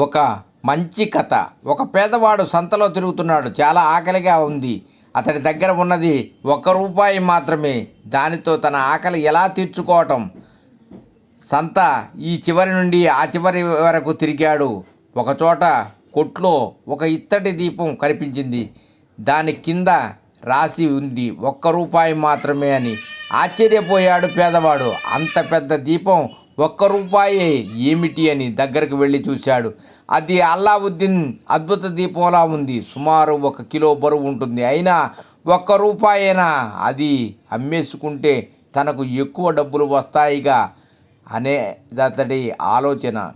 ఒక మంచి కథ. ఒక పేదవాడు సంతలో తిరుగుతున్నాడు. చాలా ఆకలిగా ఉంది. అతడి దగ్గర ఉన్నది ఒక్క రూపాయి మాత్రమే. దానితో తన ఆకలి ఎలా తీర్చుకోవటం? సంత ఈ చివరి నుండి ఆ చివరి వరకు తిరిగాడు. ఒకచోట కొట్లో ఒక ఇత్తడి దీపం కనిపించింది. దాని కింద రాసి ఉంది ఒక్క రూపాయి మాత్రమే అని. ఆశ్చర్యపోయాడు పేదవాడు. అంత పెద్ద దీపం ఒక్క రూపాయి ఏమిటి అని దగ్గరకు వెళ్ళి చూశాడు. అది అల్లావుద్దీన్ అద్భుత దీపంలా ఉంది. సుమారు ఒక కిలో బరువు ఉంటుంది. అయినా ఒక్క రూపాయైనా? అది అమ్మేసుకుంటే తనకు ఎక్కువ డబ్బులు వస్తాయిగా అనే అతడి ఆలోచన.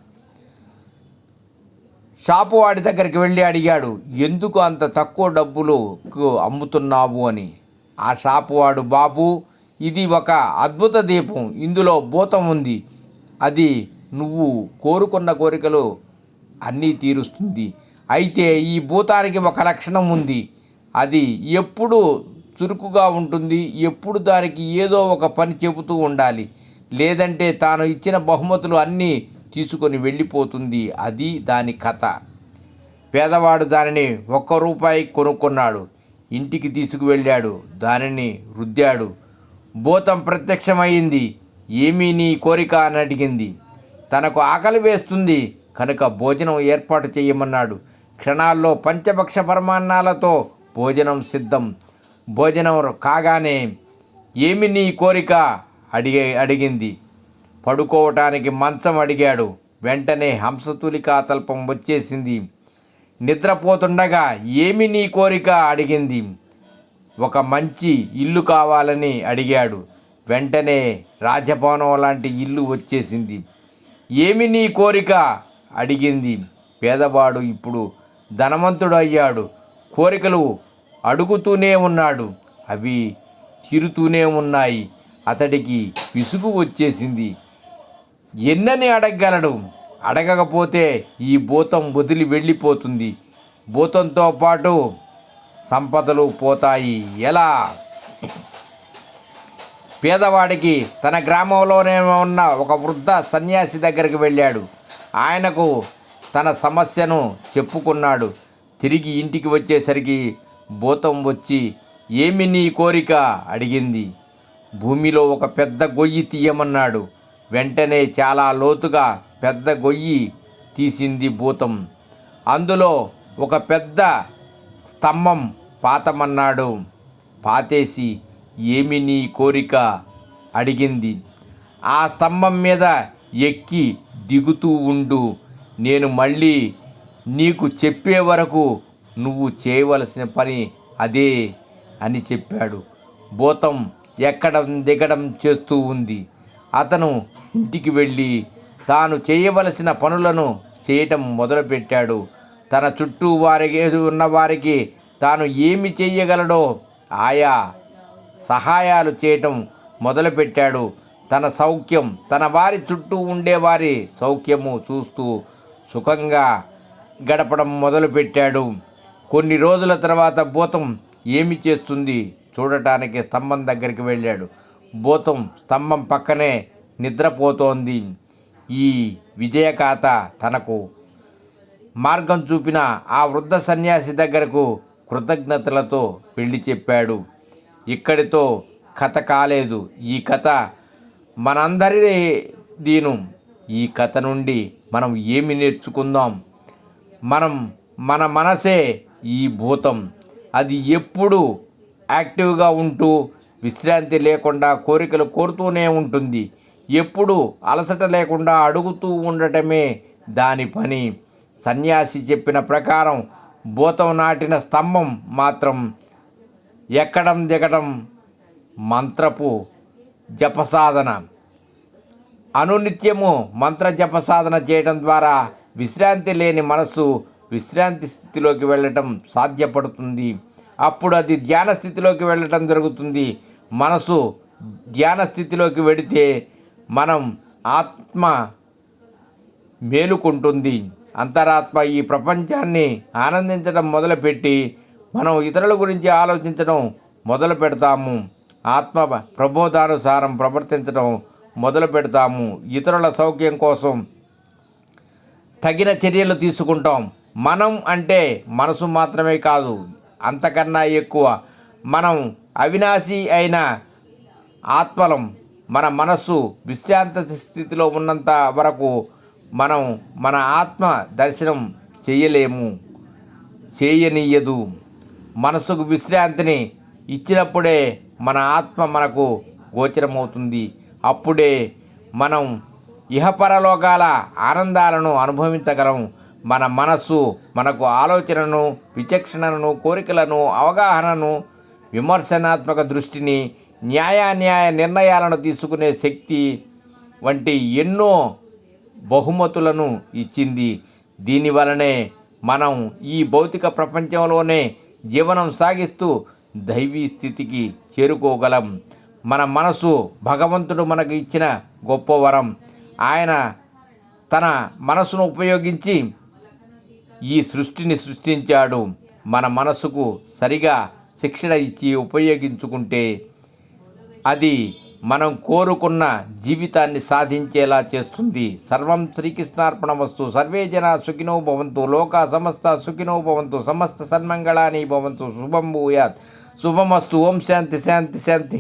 షాపు వాడి దగ్గరికి వెళ్ళి అడిగాడు ఎందుకు అంత తక్కువ డబ్బులకు అమ్ముతున్నావు అని? ఆ షాపు వాడు బాబు ఇది ఒక అద్భుత దీపం. ఇందులో భూతం ఉంది. అది నువ్వు కోరుకున్న కోరికలు అన్నీ తీరుస్తుంది. అయితే ఈ భూతానికి ఒక లక్షణం ఉంది. అది ఎప్పుడు చురుకుగా ఉంటుంది ఎప్పుడు దానికి ఏదో ఒక పని చెబుతూ ఉండాలి. లేదంటే తాను ఇచ్చిన బహుమతులు అన్నీ తీసుకొని వెళ్ళిపోతుంది. అది దాని కథ. పేదవాడు దానిని ఒక్క రూపాయి కొనుక్కున్నాడు. ఇంటికి తీసుకువెళ్ళాడు. దానిని రుద్దాడు. భూతం ప్రత్యక్షమైంది. ఏమీ నీ కోరిక అని అడిగింది. తనకు ఆకలి వేస్తుంది కనుక భోజనం ఏర్పాటు చేయమన్నాడు. క్షణాల్లో పంచభక్ష పరమాన్నాలతో భోజనం సిద్ధం. భోజనం కాగానే ఏమి నీ కోరిక? అడిగే అడిగింది. పడుకోవటానికి మంచం అడిగాడు. వెంటనే హంసతులికా తల్పం వచ్చేసింది. నిద్రపోతుండగా ఏమి నీ కోరిక? అడిగింది. ఒక మంచి ఇల్లు కావాలని అడిగాడు. వెంటనే రాజభవనం లాంటి ఇల్లు వచ్చేసింది. ఏమి నీ కోరిక? అడిగింది. పేదవాడు ఇప్పుడు ధనవంతుడు అయ్యాడు. కోరికలు అడుగుతూనే ఉన్నాడు. అవి తీరుతూనే ఉన్నాయి. అతడికి విసుగు వచ్చేసింది. ఎన్నని అడగగలడు? అడగకపోతే ఈ భూతం వదిలి వెళ్ళిపోతుంది. భూతంతో పాటు సంపదలు పోతాయి. ఎలా? పేదవాడికి తన గ్రామంలోనే ఉన్న ఒక వృద్ధ సన్యాసి దగ్గరికి వెళ్ళాడు. ఆయనకు తన సమస్యను చెప్పుకున్నాడు. తిరిగి ఇంటికి వచ్చేసరికి భూతం వచ్చి ఏమి నీ కోరిక? అడిగింది. భూమిలో ఒక పెద్ద గొయ్యి తీయమన్నాడు. వెంటనే చాలా లోతుగా పెద్ద గొయ్యి తీసింది భూతం. అందులో ఒక పెద్ద స్తంభం పాతమన్నాడు. పాతేసి ఏమి నీ కోరిక? అడిగింది. ఆ స్తంభం మీద ఎక్కి దిగుతూ ఉండు. నేను మళ్ళీ నీకు చెప్పే వరకు నువ్వు చేయవలసిన పని అదే అని చెప్పాడు. భూతం ఎక్కడం దిగడం చేస్తూ ఉంది. అతను ఇంటికి వెళ్ళి తాను చేయవలసిన పనులను చేయటం మొదలుపెట్టాడు. తన చుట్టూ వారికి ఉన్న వారికి తాను ఏమి చేయగలడో ఆయా సహాయాలు చేయటం మొదలుపెట్టాడు. తన సౌఖ్యం తన వారి చుట్టూ ఉండేవారి సౌఖ్యము చూస్తూ సుఖంగా గడపడం మొదలుపెట్టాడు. కొన్ని రోజుల తర్వాత భూతం ఏమి చేస్తుంది చూడటానికి స్తంభం దగ్గరికి వెళ్ళాడు. భూతం స్తంభం పక్కనే నిద్రపోతోంది. ఈ విజయకాత తనకు మార్గం చూపిన ఆ వృద్ధ సన్యాసి దగ్గరకు కృతజ్ఞతలతో వెళ్ళి చెప్పాడు. ఇక్కడితో కథ కాలేదు. ఈ కథ మనందరి దీను. ఈ కథ నుండి మనం ఏమి నేర్చుకుందాం? మనం మన మనసే ఈ భూతం. అది ఎప్పుడు యాక్టివ్గా ఉంటూ విశ్రాంతి లేకుండా కోరికలు కోరుతూనే ఉంటుంది. ఎప్పుడు అలసట లేకుండా అడుగుతూ ఉండటమే దాని పని. సన్యాసి చెప్పిన ప్రకారం భూతం నాటిన స్తంభం మాత్రం ఎక్కడం దిగడం మంత్రపు జపసాధన. అనునిత్యము మంత్ర జపసాధన చేయడం ద్వారా విశ్రాంతి లేని మనస్సు విశ్రాంతి స్థితిలోకి వెళ్ళటం సాధ్యపడుతుంది. అప్పుడు అది ధ్యాన స్థితిలోకి వెళ్ళటం జరుగుతుంది. మనసు ధ్యాన స్థితిలోకి వెడితే మనం ఆత్మ మేలుకుంటుంది. అంతరాత్మ ఈ ప్రపంచాన్ని ఆనందించడం మొదలుపెట్టి మనం ఇతరుల గురించి ఆలోచించడం మొదలు పెడతాము. ఆత్మ ప్రబోధానుసారం ప్రవర్తించడం మొదలు పెడతాము. ఇతరుల సౌఖ్యం కోసం తగిన చర్యలు తీసుకుంటాం. మనం అంటే మనసు మాత్రమే కాదు అంతకన్నా ఎక్కువ. మనం అవినాశి అయిన ఆత్మలం మన మనస్సు విశ్రాంత స్థితిలో ఉన్నంత వరకు మనం మన ఆత్మ దర్శనం చేయలేము చేయనీయదు. మనసుకు విశ్రాంతిని ఇచ్చినప్పుడే మన ఆత్మ మనకు గోచరమవుతుంది. అప్పుడే మనం ఇహపరలోకాల ఆనందాలను అనుభవించగలం. మన మనస్సు మనకు ఆలోచనను విచక్షణను కోరికలను అవగాహనను విమర్శనాత్మక దృష్టిని న్యాయాన్యాయ నిర్ణయాలను తీసుకునే శక్తి వంటి ఎన్నో బహుమతులను ఇచ్చింది. దీనివలనే మనం ఈ భౌతిక ప్రపంచంలోనే జీవనం సాగిస్తూ దైవీ స్థితికి చేరుకోగలం. మన మనసు భగవంతుడు మనకు ఇచ్చిన గొప్ప వరం. ఆయన తన మనసును ఉపయోగించి ఈ సృష్టిని సృష్టించాడు. మన మనసుకు సరిగా శిక్షణ ఇచ్చి ఉపయోగించుకుంటే అది మనం కోరుకున్న జీవితాన్ని సాధించేలా చేస్తుంది. సర్వం శ్రీకృష్ణార్పణ వస్తు సర్వే జన సుఖినో భవంతు. లోక సమస్త సుఖినో భవంతు. సమస్త సన్మంగళాని భవంతు. శుభం భూయాత్. శుభమస్తు. ఓం శాంతి శాంతి శాంతి